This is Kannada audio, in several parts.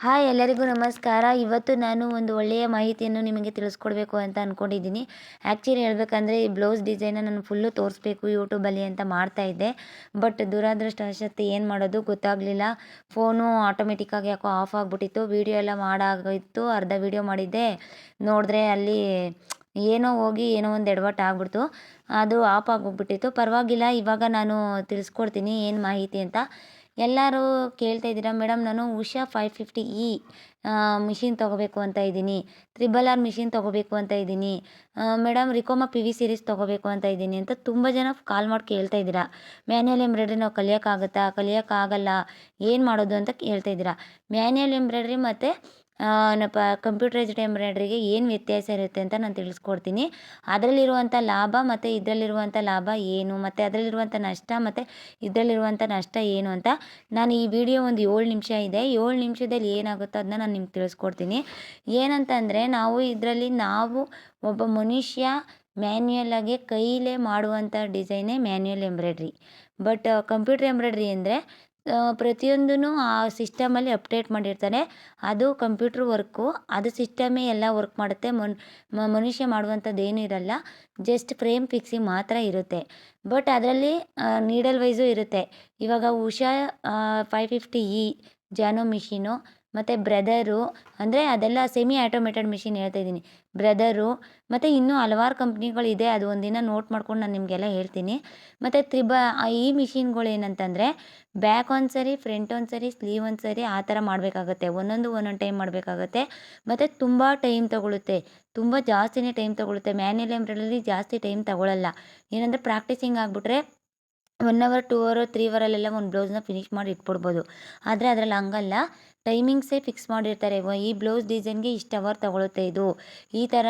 ಹಾಯ್ ಎಲ್ಲರಿಗೂ ನಮಸ್ಕಾರ. ಇವತ್ತು ನಾನು ಒಂದು ಒಳ್ಳೆಯ ಮಾಹಿತಿಯನ್ನು ನಿಮಗೆ ತಿಳಿಸ್ಕೊಡ್ಬೇಕು ಅಂತ ಅಂದ್ಕೊಂಡಿದ್ದೀನಿ ಆ್ಯಕ್ಚುಲಿ ಹೇಳಬೇಕಂದ್ರೆ ಈ ಬ್ಲೌಸ್ ಡಿಸೈನ ನಾನು ಫುಲ್ಲು ತೋರಿಸ್ಬೇಕು ಯೂಟ್ಯೂಬಲ್ಲಿ ಅಂತ ಮಾಡ್ತಾಯಿದ್ದೆ ಬಟ್ ದುರದೃಷ್ಟವಶಾತ್ ಏನು ಮಾಡೋದು ಗೊತ್ತಾಗಲಿಲ್ಲ. ಫೋನು ಆಟೋಮೆಟಿಕ್ಕಾಗಿ ಯಾಕೋ ಆಫ್ ಆಗಿಬಿಟ್ಟಿತ್ತು. ವೀಡಿಯೋ ಎಲ್ಲ ಮಾಡಾಗಿತ್ತು ಅರ್ಧ ವೀಡಿಯೋ ಮಾಡಿದ್ದೆ. ನೋಡಿದ್ರೆ ಅಲ್ಲಿ ಏನೋ ಹೋಗಿ ಏನೋ ಒಂದು ಎಡವಟ್ಟು ಆಗ್ಬಿಡ್ತು. ಅದು ಆಫ್ ಆಗೋಗ್ಬಿಟ್ಟಿತ್ತು. ಪರವಾಗಿಲ್ಲ. ಇವಾಗ ನಾನು ತಿಳಿಸ್ಕೊಡ್ತೀನಿ ಏನು ಮಾಹಿತಿ ಅಂತ. ಎಲ್ಲರೂ ಕೇಳ್ತಾ ಇದ್ದೀರಾ, ಮೇಡಮ್, ನಾನು Usha five fifty E machine ತೊಗೋಬೇಕು ಅಂತ ಇದ್ದೀನಿ. ತ್ರಿಬಲ್ ಆರ್ ಮಿಷಿನ್ ತೊಗೋಬೇಕು ಅಂತ ಇದ್ದೀನಿ. Madam, Ricoma P V series ತೊಗೋಬೇಕು ಅಂತ ಇದ್ದೀನಿ ಅಂತ ತುಂಬ ಜನ ಕಾಲ್ ಮಾಡಿ ಕೇಳ್ತಾ ಇದ್ದೀರಾ. ಮ್ಯಾನ್ಯಲ್ ಎಂಬ್ರಾಯ್ಡ್ರಿ ನಾವು ಕಲಿಯೋಕ್ಕಾಗತ್ತಾ, ಕಲಿಯೋಕ್ಕಾಗಲ್ಲ, ಏನು ಮಾಡೋದು ಅಂತ ಕೇಳ್ತಾ ಇದ್ದೀರಾ. ಮ್ಯಾನ್ಯಲ್ ಎಂಬ್ರಾಯ್ಡ್ರಿ ಮತ್ತು ಏನಪ್ಪ ಕಂಪ್ಯೂಟರೈಸ್ಡ್ ಎಂಬ್ರಾಯ್ಡ್ರಿಗೆ ಏನು ವ್ಯತ್ಯಾಸ ಇರುತ್ತೆ ಅಂತ ನಾನು ತಿಳಿಸ್ಕೊಡ್ತೀನಿ. ಅದರಲ್ಲಿರುವಂಥ ಲಾಭ ಮತ್ತು ಇದರಲ್ಲಿರುವಂಥ ಲಾಭ ಏನು, ಮತ್ತು ಅದರಲ್ಲಿರುವಂಥ ನಷ್ಟ ಮತ್ತು ಇದರಲ್ಲಿರುವಂಥ ನಷ್ಟ ಏನು ಅಂತ ನಾನು ಈ ವಿಡಿಯೋ ಒಂದು ಏಳು ನಿಮಿಷ ಇದೆ. ಏಳು ನಿಮಿಷದಲ್ಲಿ ಏನಾಗುತ್ತೋ ಅದನ್ನ ನಾನು ನಿಮ್ಗೆ ತಿಳಿಸ್ಕೊಡ್ತೀನಿ. ಏನಂತಂದರೆ ನಾವು ಇದರಲ್ಲಿ ನಾವು ಒಬ್ಬ ಮನುಷ್ಯ ಮ್ಯಾನ್ಯುಯಲಾಗಿ ಕೈಲೇ ಮಾಡುವಂಥ ಡಿಸೈನೇ manual embroidery but computer embroidery ಅಂದರೆ ಪ್ರತಿಯೊಂದೂ ಆ ಸಿಸ್ಟಮಲ್ಲಿ ಅಪ್ಡೇಟ್ ಮಾಡಿರ್ತಾರೆ ಅದು ಕಂಪ್ಯೂಟ್ರ್ ವರ್ಕು ಅದು ಸಿಸ್ಟಮೇ ಎಲ್ಲ ವರ್ಕ್ ಮಾಡುತ್ತೆ. ಮನ್ ಮನುಷ್ಯ ಮಾಡುವಂಥದ್ದು ಏನೂ ಇರಲ್ಲ. ಜಸ್ಟ್ ಫ್ರೇಮ್ ಫಿಕ್ಸಿಂಗ್ ಮಾತ್ರ ಇರುತ್ತೆ. ಬಟ್ ಅದರಲ್ಲಿ ನೀಡಲ್ ವೈಸು ಇರುತ್ತೆ. ಇವಾಗ Usha five fifty E Janome machine ಮತ್ತು ಬ್ರದರು ಅಂದರೆ ಅದೆಲ್ಲ ಸೆಮಿ ಆಟೋಮೇಟೆಡ್ ಮಿಷಿನ್ ಹೇಳ್ತಾ ಇದ್ದೀನಿ. ಬ್ರದರು ಮತ್ತು ಇನ್ನೂ ಹಲವಾರು ಕಂಪ್ನಿಗಳಿದೆ, ಅದು ಒಂದಿನ ನೋಟ್ ಮಾಡ್ಕೊಂಡು ನಾನು ನಿಮಗೆಲ್ಲ ಹೇಳ್ತೀನಿ. ಮತ್ತು ತ್ರಿಬ ಈ ಮಿಷಿನ್ಗಳು ಏನಂತಂದರೆ ಬ್ಯಾಕ್ ಒಂದು ಸರಿ ಫ್ರಂಟ್ ಒಂದು ಸರಿ ಸ್ಲೀವ್ ಒಂದು ಸರಿ ಆ ಥರ ಮಾಡಬೇಕಾಗತ್ತೆ. ಒಂದೊಂದು ಒಂದೊಂದು ಟೈಮ್ ಮಾಡಬೇಕಾಗತ್ತೆ. ಮತ್ತು ತುಂಬ ಟೈಮ್ ತೊಗೊಳುತ್ತೆ. ತುಂಬ ಜಾಸ್ತಿನೇ ಟೈಮ್ ತೊಗೊಳುತ್ತೆ. ಮ್ಯಾನ್ಯಲ್ ಎಂಬ್ರಾಯ್ಡ್ರಿ ಜಾಸ್ತಿ ಟೈಮ್ ತಗೊಳ್ಳಲ್ಲ ಏನಂದರೆ ಪ್ರಾಕ್ಟೀಸಿಂಗ್ ಆಗಿಬಿಟ್ರೆ one hour two hour three ಅವರಲ್ಲೆಲ್ಲ ಒಂದು ಬ್ಲೌಸ್ನ ಫಿನಿಶ್ ಮಾಡಿ ಇಟ್ಬಿಡ್ಬೋದು. ಆದರೆ ಅದರಲ್ಲಿ ಹಂಗಲ್ಲ. ಟೈಮಿಂಗ್ಸೇ ಫಿಕ್ಸ್ ಮಾಡಿರ್ತಾರೆ. ಈ ಬ್ಲೌಸ್ ಡಿಸೈನ್ಗೆ ಇಷ್ಟು ಅವರ್ ತಗೊಳುತ್ತೆ ಇದು. ಈ ಥರ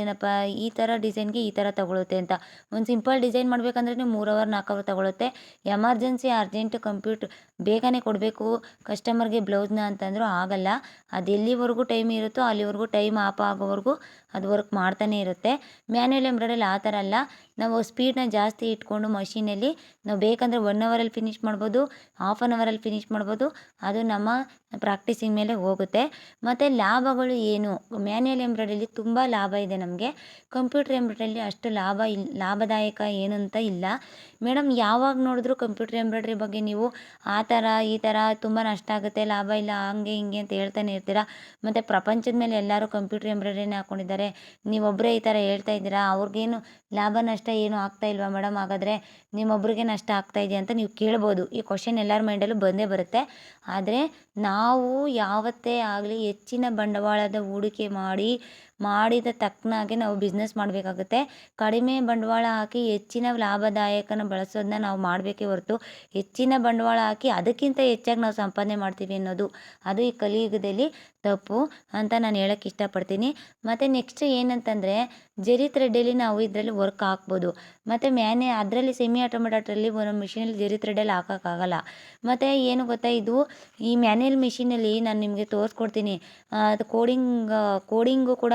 ಏನಪ್ಪ, ಈ ಥರ ಡಿಸೈನ್ಗೆ ಈ ಥರ ತಗೊಳುತ್ತೆ ಅಂತ. ಒಂದು ಸಿಂಪಲ್ ಡಿಸೈನ್ ಮಾಡಬೇಕಂದ್ರೆ ಮೂರು ಅವರ್, ನಾಲ್ಕು ಅವರ್ ತಗೊಳುತ್ತೆ. ಎಮರ್ಜೆನ್ಸಿ, ಅರ್ಜೆಂಟ್ ಕಂಪ್ಯೂಟರ್ ಬೇಗನೆ ಕೊಡಬೇಕು. ಕಸ್ಟಮರ್ಗೆ ಬ್ಲೌಸ್ನ ಅಂತಂದರೂ ಆಗಲ್ಲ. ಅದು ಎಲ್ಲಿವರೆಗೂ ಟೈಮ್ ಇರುತ್ತೋ ಅಲ್ಲಿವರೆಗೂ ಟೈಮ್ ಆಫ್ ಆಗೋವರೆಗೂ ಅದು ವರ್ಕ್ ಮಾಡ್ತಾನೆ ಇರುತ್ತೆ. ಮ್ಯಾನ್ಯಲ್ ಎಂಬ್ರಾಯ್ಡಲ್ಲಿ ಆ ಥರ ಅಲ್ಲ. ನಾವು ಸ್ಪೀಡ್ನ ಜಾಸ್ತಿ ಇಟ್ಕೊಂಡು ಮಷೀನಲ್ಲಿ ನಾವು ಬೇಕಂದರೆ ಒನ್ ಅವರಲ್ಲಿ ಫಿನಿಷ್ ಮಾಡ್ಬೋದು ಹಾಫ್ ಆನ್ ಅವರಲ್ಲಿ ಫಿನಿಷ್ ಮಾಡ್ಬೋದು, ಅದು ನಮ್ಮ ಪ್ರಾಕ್ಟೀಸಿಂಗ್ ಮೇಲೆ ಹೋಗುತ್ತೆ. ಮತ್ತು ಲಾಭಗಳು ಏನು? ಮ್ಯಾನ್ಯಲ್ ಎಂಬ್ರಾಯ್ಡ್ರಿಲಿ ತುಂಬ ಲಾಭ ಇದೆ ನಮಗೆ. ಕಂಪ್ಯೂಟರ್ ಎಂಬ್ರಾಯ್ಡ್ರಿಲಿ ಅಷ್ಟು ಲಾಭ ಇಲ್ಲ ಲಾಭದಾಯಕ ಏನು ಅಂತ ಇಲ್ಲ. ಮೇಡಮ್ ಯಾವಾಗ ನೋಡಿದ್ರು ಕಂಪ್ಯೂಟರ್ ಎಂಬ್ರಾಯ್ಡ್ರಿ ಬಗ್ಗೆ ನೀವು ಆ ಥರ ಈ ಥರ ತುಂಬ ನಷ್ಟ ಆಗುತ್ತೆ, ಲಾಭ ಇಲ್ಲ, ಹಂಗೆ ಹಿಂಗೆ ಅಂತ ಹೇಳ್ತಾನೆ ಇರ್ತೀರಾ? ಮತ್ತು ಪ್ರಪಂಚದ ಮೇಲೆ ಎಲ್ಲರೂ ಕಂಪ್ಯೂಟರ್ ಎಂಬ್ರಾಯ್ಡ್ರಿನೇ ಹಾಕ್ಕೊಂಡಿದ್ದಾರೆ ನೀವೊಬ್ಬರೇ ಈ ಥರ ಹೇಳ್ತಾ ಇದ್ದೀರಾ? ಅವ್ರಿಗೇನು ಲಾಭ ನಷ್ಟ ಏನು ಆಗ್ತಾ ಇಲ್ವಾ ಮೇಡಮ್? ಹಾಗಾದರೆ ನಿಮ್ಮೊಬ್ರಿಗೆ ನಷ್ಟ ಆಗ್ತಾ ಇದೆಯಾ ಅಂತ ನೀವು ಕೇಳ್ಬೋದು. ಈ ಕ್ವಶನ್ ಎಲ್ಲರ ಮೈಂಡಲ್ಲೂ ಬಂದೇ ಬರುತ್ತೆ. ಆದರೆ ನಾವು ಯಾವತ್ತೇ ಆಗಲಿ ಹೆಚ್ಚಿನ ಬಂಡವಾಳದ ಹೂಡಿಕೆ ಮಾಡಿ ಮಾಡಿದ ತಕ್ಕನಾಗೆ ನಾವು ಬಿಸ್ನೆಸ್ ಮಾಡಬೇಕಾಗುತ್ತೆ. ಕಡಿಮೆ ಬಂಡವಾಳ ಹಾಕಿ ಹೆಚ್ಚಿನ ಲಾಭದಾಯಕನ ಬಳಸೋದನ್ನ ನಾವು ಮಾಡಬೇಕೇ ಹೊರತು ಹೆಚ್ಚಿನ ಬಂಡವಾಳ ಹಾಕಿ ಅದಕ್ಕಿಂತ ಹೆಚ್ಚಾಗಿ ನಾವು ಸಂಪಾದನೆ ಮಾಡ್ತೀವಿ ಅನ್ನೋದು ಅದು ಈ ಕಲಿಯುಗದಲ್ಲಿ ತಪ್ಪು ಅಂತ ನಾನು ಹೇಳೋಕ್ಕೆ ಇಷ್ಟಪಡ್ತೀನಿ. ಮತ್ತು ನೆಕ್ಸ್ಟ್ ಏನಂತಂದರೆ ಜರಿ ಥ್ರೆಡ್ಡಲ್ಲಿ ನಾವು ಇದರಲ್ಲಿ ವರ್ಕ್ ಹಾಕ್ಬೋದು. ಮತ್ತು ಮ್ಯಾನೆ ಅದರಲ್ಲಿ ಸೆಮಿ ಆಟೋಮೆಟಾಟ್ರಲ್ಲಿ ಒಂದು ಮಿಷಿನಲ್ಲಿ ಜರಿ ಥ್ರೆಡ್ಡಲ್ಲಿ ಹಾಕೋಕ್ಕಾಗಲ್ಲ. ಮತ್ತು ಏನು ಗೊತ್ತಾ ಇದು? ಈ ಮ್ಯಾನ್ಯಲ್ ಮಿಷಿನಲ್ಲಿ ನಾನು ನಿಮಗೆ ತೋರಿಸ್ಕೊಡ್ತೀನಿ. ಅದು ಕೋಡಿಂಗ್ ಕೋಡಿಂಗು ಕೂಡ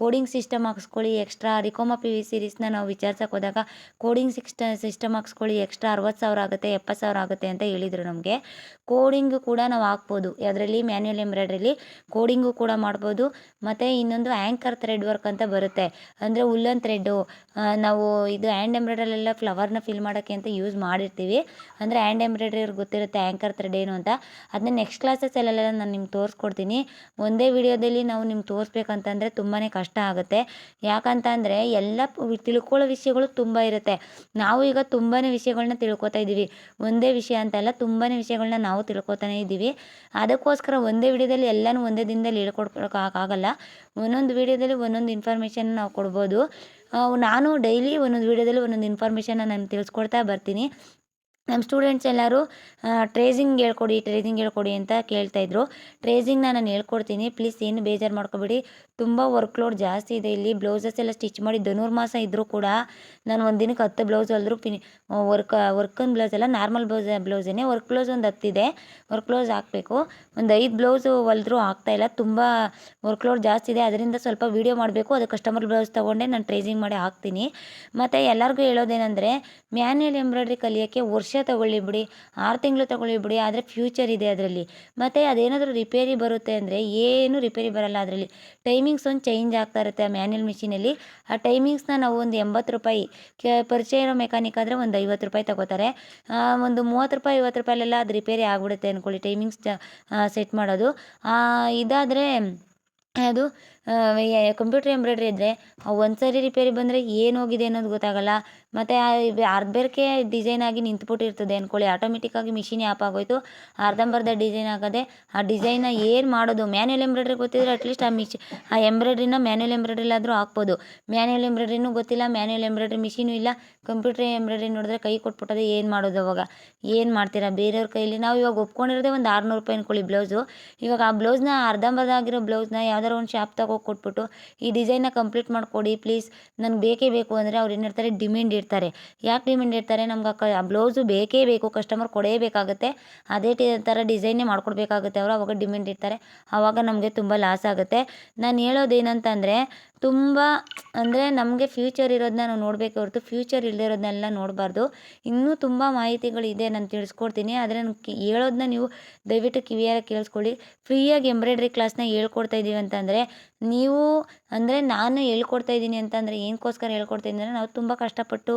ಕೋಡಿಂಗ್ ಸಿಸ್ಟಮ್ ಹಾಕ್ಸ್ಕೊಳ್ಳಿ, ಎಕ್ಸ್ಟ್ರಾ ರಿಕೋಮ ಪಿ ವಿ ಸಿರೀಸ್ನ ನಾವು ವಿಚಾರ್ಸಕ್ಕೆ ಹೋದಾಗ ಕೋಡಿಂಗ್ ಸಿಕ್ಸ್ಟ, ಸಿಸ್ಟಮ್ ಹಾಕ್ಸ್ಕೊಳ್ಳಿ, ಎಕ್ಸ್ಟ್ರಾ ಅರವತ್ತು ಸಾವಿರ ಆಗುತ್ತೆ, ಎಪ್ಪತ್ತು ಸಾವಿರ ಆಗುತ್ತೆ ಅಂತ ಹೇಳಿದರು ನಮಗೆ. ಕೋಡಿಂಗು ಕೂಡ ನಾವು ಹಾಕ್ಬೋದು. ಅದರಲ್ಲಿ ಮ್ಯಾನ್ಯಲ್ ಎಂಬ್ರಾಯ್ಡ್ರಿಲಿ ಕೋಡಿಂಗು ಕೂಡ ಮಾಡ್ಬೋದು. ಮತ್ತು ಇನ್ನೊಂದು ಆ್ಯಂಕರ್ ಥ್ರೆಡ್ ವರ್ಕ್ ಅಂತ ಬರುತ್ತೆ. ಅಂದರೆ ಉಲ್ಲನ್ ಥ್ರೆಡ್ಡು. ನಾವು ಇದು ಹ್ಯಾಂಡ್ ಎಂಬ್ರಾಯ್ಡ್ರಲ್ಲೆಲ್ಲ ಫ್ಲವರ್ನ ಫಿಲ್ ಮಾಡೋಕ್ಕೆ ಅಂತ ಯೂಸ್ ಮಾಡಿರ್ತೀವಿ. ಅಂದರೆ ಹ್ಯಾಂಡ್ ಎಂಬ್ರಾಯ್ಡ್ರಿ ಅವ್ರಿಗೆ ಗೊತ್ತಿರುತ್ತೆ ಆ್ಯಂಕರ್ ಥ್ರೆಡ್ ಏನು ಅಂತ. ಅದನ್ನ ನೆಕ್ಸ್ಟ್ ಕ್ಲಾಸಸ್ಸಲ್ಲೆಲ್ಲ ನಾನು ನಿಮ್ಗೆ ತೋರಿಸ್ಕೊಡ್ತೀನಿ. ಒಂದೇ ವಿಡಿಯೋದಲ್ಲಿ ನಾವು ನಿಮ್ಗೆ ತೋರಿಸ್ಬೇಕಂತಂದರೆ ತುಂಬಾ ಕಷ್ಟ ಆಗುತ್ತೆ. ಯಾಕಂತಂದರೆ ಎಲ್ಲ ತಿಳ್ಕೊಳ್ಳೋ ವಿಷಯಗಳು ತುಂಬ ಇರುತ್ತೆ. ನಾವು ಈಗ ತುಂಬಾ ವಿಷಯಗಳನ್ನ ತಿಳ್ಕೊತಾ ಇದ್ದೀವಿ. ಒಂದೇ ವಿಷಯ ಅಂತಲ್ಲ ತುಂಬಾ ವಿಷಯಗಳನ್ನ ನಾವು ತಿಳ್ಕೊತಾನೆ ಇದ್ದೀವಿ. ಅದಕ್ಕೋಸ್ಕರ ಒಂದೇ ವಿಡಿಯೋದಲ್ಲಿ ಎಲ್ಲನೂ ಒಂದೇ ದಿನದಲ್ಲಿ ಹೇಳ್ಕೊಡ್ಕೊಳಕ್ಕಾಗಲ್ಲ ಒಂದೊಂದು ವಿಡಿಯೋದಲ್ಲಿ ಒಂದೊಂದು ಇನ್ಫಾರ್ಮೇಷನ್ ನಾವು ಕೊಡ್ಬೋದು. ನಾನು ಡೈಲಿ ಒಂದೊಂದು ವಿಡಿಯೋದಲ್ಲಿ ಒಂದೊಂದು ಇನ್ಫಾರ್ಮೇಷನ್ನ ನಾನು ತಿಳಿಸ್ಕೊಡ್ತಾ ಬರ್ತೀನಿ. ನಮ್ಮ ಸ್ಟೂಡೆಂಟ್ಸ್ ಎಲ್ಲರೂ ಟ್ರೇಸಿಂಗ್ ಹೇಳ್ಕೊಡಿ ಟ್ರೇಸಿಂಗ್ ಹೇಳ್ಕೊಡಿ ಅಂತ ಕೇಳ್ತಾಯಿದ್ರು ಟ್ರೇಸಿಂಗ್ನ ನಾನು ಹೇಳ್ಕೊಡ್ತೀನಿ. ಪ್ಲೀಸ್ ಏನು ಬೇಜಾರು ಮಾಡ್ಕೊಬೇಡಿ. ತುಂಬ ವರ್ಕ್ ಲೋಡ್ ಜಾಸ್ತಿ ಇದೆ ಇಲ್ಲಿ. ಬ್ಲೌಸಸ್ ಎಲ್ಲ ಸ್ಟಿಚ್ ಮಾಡಿ ಧನುರ್ಮಾಸ ಇದ್ದರೂ ಕೂಡ ನಾನು ಒಂದು ದಿನಕ್ಕೆ ಹತ್ತು ಬ್ಲೌಸ್ ಹೊಲಿದ್ರು ಪಿನಿ ವರ್ಕ್ ವರ್ಕನ್ ಬ್ಲೌಸ್ ಎಲ್ಲ ನಾರ್ಮಲ್ ಬ್ಲೌಸ್ ಬ್ಲೌಸೇ ವರ್ಕ್ ಬ್ಲೌಸ್ ಒಂದು ಹತ್ತಿದೆ. ವರ್ಕ್ ಬ್ಲೌಸ್ ಹಾಕಬೇಕು. ಒಂದು ಐದು ಬ್ಲೌಸು ಹೊಲಿದ್ರು ಆಗ್ತಾಯಿಲ್ಲ ತುಂಬ ವರ್ಕ್ ಲೋಡ್ ಜಾಸ್ತಿ ಇದೆ. ಅದರಿಂದ ಸ್ವಲ್ಪ ವೀಡಿಯೋ ಮಾಡಬೇಕು. ಅದು ಕಸ್ಟಮರ್ ಬ್ಲೌಸ್ ತೊಗೊಂಡೆ. ನಾನು ಟ್ರೇಸಿಂಗ್ ಮಾಡಿ ಹಾಕ್ತೀನಿ. ಮತ್ತು ಎಲ್ಲರಿಗೂ ಹೇಳೋದೇನೆಂದರೆ, ಮ್ಯಾನ್ಯಲ್ ಎಂಬ್ರಾಯ್ಡ್ರಿ ಕಲಿಯೋಕ್ಕೆ ವರ್ಷ ತಗೊಳ್ಳಿ ಬಿಡಿ, ಆರು ತಿಂಗಳು ತಗೊಳ್ಳಿ ಬಿಡಿ, ಆದರೆ ಫ್ಯೂಚರ್ ಇದೆ ಅದರಲ್ಲಿ. ಮತ್ತು ಅದೇನಾದರೂ ರಿಪೇರಿ ಬರುತ್ತೆ ಅಂದರೆ ಏನು ರಿಪೇರಿ ಬರಲ್ಲ ಅದರಲ್ಲಿ. ಟೈಮಿಂಗ್ಸ್ ಒಂದು ಚೇಂಜ್ ಆಗ್ತಾ ಇರುತ್ತೆ ಆ ಮ್ಯಾನ್ಯಲ್ ಮಿಷಿನಲ್ಲಿ ಆ ಟೈಮಿಂಗ್ಸ್ನ ನಾವು ಒಂದು ಎಂಬತ್ತು ರೂಪಾಯಿ, ಕೆ, ಪರಿಚಯ ಇರೋ ಮೆಕ್ಯಾನಿಕ್ ಆದರೆ ಒಂದು ಐವತ್ತು ರೂಪಾಯಿ ತಗೋತಾರೆ. ಒಂದು ಮೂವತ್ತು ರೂಪಾಯಿ, ಐವತ್ತು ರೂಪಾಯಲ್ಲೆಲ್ಲ ಅದು ರಿಪೇರಿ ಆಗಿಬಿಡುತ್ತೆ ಅಂದ್ಕೊಳ್ಳಿ ಟೈಮಿಂಗ್ಸ್ ಸೆಟ್ ಮಾಡೋದು. ಇದಾದರೆ, ಅದು ಕಂಪ್ಯೂಟ್ರ್ ಎಂಬ್ರಾಯ್ಡ್ರಿ ಇದ್ದರೆ ಒಂದು ಸಾರಿ ರಿಪೇರಿ ಬಂದರೆ ಏನು ಹೋಗಿದೆ ಅನ್ನೋದು ಗೊತ್ತಾಗಲ್ಲ. ಮತ್ತು ಅರ್ಧಂಬರ್ಕೆ ಡಿಸೈನ್ ಆಗಿ ನಿಂತುಬಿಟ್ಟಿರ್ತದೆ ಅಂದ್ಕೊಳ್ಳಿ ಆಟೋಮೆಟಿಕ್ಕಾಗಿ ಮಿಷಿನ್ ಆಪ್ ಆಗೋಯ್ತು. ಅರ್ಧಂಬರ್ಧ ಡಿಸೈನ್ ಆಗದೆ, ಆ ಡಿಸೈನ್ನ ಏನು ಮಾಡೋದು? ಮ್ಯಾನ್ಯಲ್ ಎಂಬ್ರಾಯ್ಡ್ರಿ ಗೊತ್ತಿದ್ರೆ ಅಟ್ಲೀಸ್ಟ್ ಆ ಮಿಷಿ ಆ ಎಂಬ್ರಾಯ್ಡ್ರಿನ ಮ್ಯಾನ್ಯಲ್ ಎಂಬ್ರಾಯ್ಡ್ರಿಲಾದರೂ ಹಾಕ್ಬೋದು. ಮ್ಯಾನ್ಯಲ್ ಎಂಬ್ರಾಯ್ಡ್ರಿನೂ ಗೊತ್ತಿಲ್ಲ ಮ್ಯಾನ್ಯಲ್ ಎಂಬ್ರಾಯ್ಡ್ರಿ ಮಿಷಿನೂ ಇಲ್ಲ. ಕಂಪ್ಯೂಟರ್ ಎಂಬ್ರಾಯ್ಡ್ರಿ ನೋಡಿದ್ರೆ ಕೈ ಕೊಟ್ಬಿಟ್ಟದೆ ಏನು ಮಾಡೋದು ಅವಾಗ? ಏನು ಮಾಡ್ತೀರಾ? ಬೇರೆಯವ್ರ ಕೈಲಿ ನಾವು ಇವಾಗ ಒಪ್ಕೊಂಡಿರೋದೇ ಒಂದು ಆರುನೂರು ರೂಪಾಯಿ ಅಂದ್ಕೊಳ್ಳಿ ಬ್ಲೌಸು ಇವಾಗ ಆ ಬ್ಲೌಸ್ನ ಅರ್ಧಂಬರ್ಧ ಆಗಿರೋ ಬ್ಲೌಸ್ನ ಯಾವ್ದಾರು ಒಂದು ಶಾಪ್ ತಗೋ ಕೊಟ್ಬಿಟ್ಟು ಈ ಡಿಸೈನ್ನ ಕಂಪ್ಲೀಟ್ ಮಾಡಿಕೊಡಿ, ಪ್ಲೀಸ್. ನನಗೆ ಬೇಕೇ ಬೇಕು ಅಂದರೆ ಅವ್ರು ಏನು ಹೇಳ್ತಾರೆ, ಡಿಮ್ಯಾಂಡ್ ಇರ್ತಾರೆ ಯಾಕೆ ಡಿಮ್ಯಾಂಡ್ ಇರ್ತಾರೆ ನಮ್ಗೆ ಆ ಬ್ಲೌಸು ಬೇಕೇ ಬೇಕು, ಕಸ್ಟಮರ್ ಕೊಡೇಬೇಕಾಗುತ್ತೆ. ಅದೇ ಥರ ಡಿಸೈನೇ ಮಾಡ್ಕೊಡ್ಬೇಕಾಗುತ್ತೆ ಅವರು, ಅವಾಗ ಡಿಮ್ಯಾಂಡ್ ಇರ್ತಾರೆ ಆವಾಗ ನಮಗೆ ತುಂಬ ಲಾಸ್ ಆಗುತ್ತೆ. ನಾನು ಹೇಳೋದೇನಂತಂದರೆ ತುಂಬ, ಅಂದರೆ ನಮಗೆ ಫ್ಯೂಚರ್ ಇರೋದನ್ನ ನಾವು ನೋಡಬೇಕು ಹೊರತು ಫ್ಯೂಚರ್ ಇಲ್ಲದೇ ಇರೋದನ್ನೆಲ್ಲ ನೋಡಬಾರ್ದು. ಇನ್ನೂ ತುಂಬ ಮಾಹಿತಿಗಳಿದೆ ನಾನು ತಿಳಿಸ್ಕೊಡ್ತೀನಿ. ಆದರೆ ನಾನು ಹೇಳೋದನ್ನ ನೀವು ದಯವಿಟ್ಟು ಕಿವಿಯಾರ ಕೇಳಿಸ್ಕೊಳ್ಳಿ. ಫ್ರೀಯಾಗಿ ಎಂಬ್ರಾಯ್ಡ್ರಿ ಕ್ಲಾಸ್ನ ಹೇಳ್ಕೊಡ್ತಾ ಇದ್ದೀವಿ ಅಂತಂದರೆ, ನೀವು, ಅಂದರೆ ನಾನು ಹೇಳ್ಕೊಡ್ತಾ ಇದ್ದೀನಿ ಅಂತಂದರೆ ಏನಕ್ಕೋಸ್ಕರ ಹೇಳ್ಕೊಡ್ತಾ ಇದ್ದೀನಿ ಅಂದರೆ, ನಾವು ತುಂಬ ಕಷ್ಟಪಟ್ಟು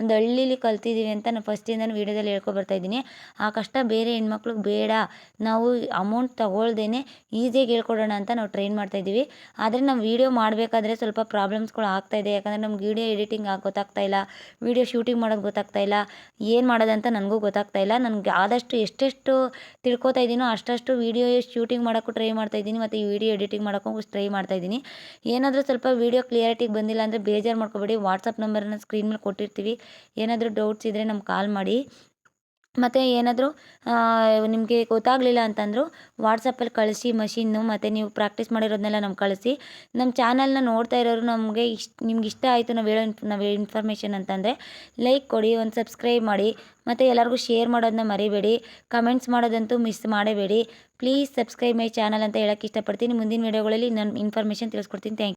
ಒಂದು ಹಳ್ಳೀಲಿ ಕಲ್ತಿದ್ದೀವಿ ಅಂತ ನಾನು ಫಸ್ಟಿಂದನೂ ವೀಡಿಯೋದಲ್ಲಿ ಹೇಳ್ಕೊಬರ್ತಾ ಇದ್ದೀನಿ ಆ ಕಷ್ಟ ಬೇರೆ ಹೆಣ್ಮಕ್ಳಿಗೆ ಬೇಡ. ನಾವು ಅಮೌಂಟ್ ತಗೊಳ್ದೇ ಈಸಿಯಾಗಿ ಹೇಳ್ಕೊಡೋಣ ಅಂತ ನಾವು ಟ್ರೈನ್ ಮಾಡ್ತಾ ಇದ್ದೀವಿ ಆದರೆ ನಾವು ವೀಡಿಯೋ ಮಾಡಬೇಕಾದ್ರೆ ಸ್ವಲ್ಪ ಪ್ರಾಬ್ಲಮ್ಸ್ಗಳು ಆಗ್ತಾಯಿದೆ ಯಾಕಂದರೆ ನಮ್ಗೆ ವೀಡಿಯೋ ಎಡಿಟಿಂಗ್ ಆಗಿ ಗೊತ್ತಾಗ್ತಾ ಇಲ್ಲ ವೀಡಿಯೋ ಶೂಟಿಂಗ್ ಮಾಡೋದು ಗೊತ್ತಾಗ್ತಾ ಇಲ್ಲ, ಏನು ಮಾಡೋದಂತ ನನಗೂ ಗೊತ್ತಾಗ್ತಾ ಇಲ್ಲ. ನನಗೆ ಆದಷ್ಟು ಎಷ್ಟೆಷ್ಟು ತಿಳ್ಕೊತಾ ಇದ್ದೀನೋ ಅಷ್ಟಷ್ಟು ವೀಡಿಯೋ ಶೂಟಿಂಗ್ ಮಾಡೋಕ್ಕೂ ಟ್ರೈ ಮಾಡ್ತಾ ಇದ್ದೀನಿ ಮತ್ತು ಈ ವಿಡಿಯೋ ಎಡಿಟಿಂಗ್ ಮಾಡೋಕ್ಕೂ ಟ್ರೈ ಮಾಡ್ತಾ ಇದ್ದೀನಿ ಏನಾದರೂ ಸ್ವಲ್ಪ ವೀಡಿಯೋ ಕ್ಲಿಯರಿಟಿಗೆ ಬಂದಿಲ್ಲ ಅಂದರೆ ಬೇಜಾರು ಮಾಡ್ಕೋಬೇಡಿ. ವಾಟ್ಸಪ್ ನಂಬರನ್ನು ಸ್ಕ್ರೀನ್ ಮೇಲೆ ಕೊಟ್ಟಿರ್ತೀವಿ. ಏನಾದರೂ ಡೌಟ್ಸ್ ಇದ್ದರೆ ನಮ್ಗೆ ಕಾಲ್ ಮಾಡಿ. ಮತ್ತು ಏನಾದರೂ ನಿಮಗೆ ಗೊತ್ತಾಗಲಿಲ್ಲ ಅಂತಂದರೂ ವಾಟ್ಸಪ್ಪಲ್ಲಿ ಕಳಿಸಿ ಮಷಿನ್ನು ಮತ್ತು ನೀವು ಪ್ರಾಕ್ಟೀಸ್ ಮಾಡಿರೋದನ್ನೆಲ್ಲ ನಮ್ಗೆ ಕಳಿಸಿ. ನಮ್ಮ ಚಾನಲ್ನ ನೋಡ್ತಾ ಇರೋರು ನಮಗೆ ಇಷ್ಟ, ನಿಮ್ಗೆ ಇಷ್ಟ ಆಯಿತು ನಾವು ಹೇಳೋ ನಾವು ಇನ್ಫಾರ್ಮೇಷನ್ ಅಂತಂದರೆ ಲೈಕ್ ಕೊಡಿ, ಒಂದು ಸಬ್ಸ್ಕ್ರೈಬ್ ಮಾಡಿ, ಮತ್ತು ಎಲ್ಲರಿಗೂ ಶೇರ್ ಮಾಡೋದನ್ನ ಮರಿಬೇಡಿ ಕಮೆಂಟ್ಸ್ ಮಾಡೋದಂತೂ ಮಿಸ್ ಮಾಡಬೇಡಿ. ಪ್ಲೀಸ್ ಸಬ್ಸ್ಕ್ರೈಬ್ ಮೈ ಚಾನಲ್ ಅಂತ ಹೇಳೋಕ್ಕೆ ಇಷ್ಟಪಡ್ತೀನಿ. ಮುಂದಿನ ವೀಡಿಯೋಗಳಲ್ಲಿ ನಾನು ಇನ್ಫಾರ್ಮೇಷನ್ ತಿಳಿಸ್ಕೊಡ್ತೀನಿ. ಥ್ಯಾಂಕ್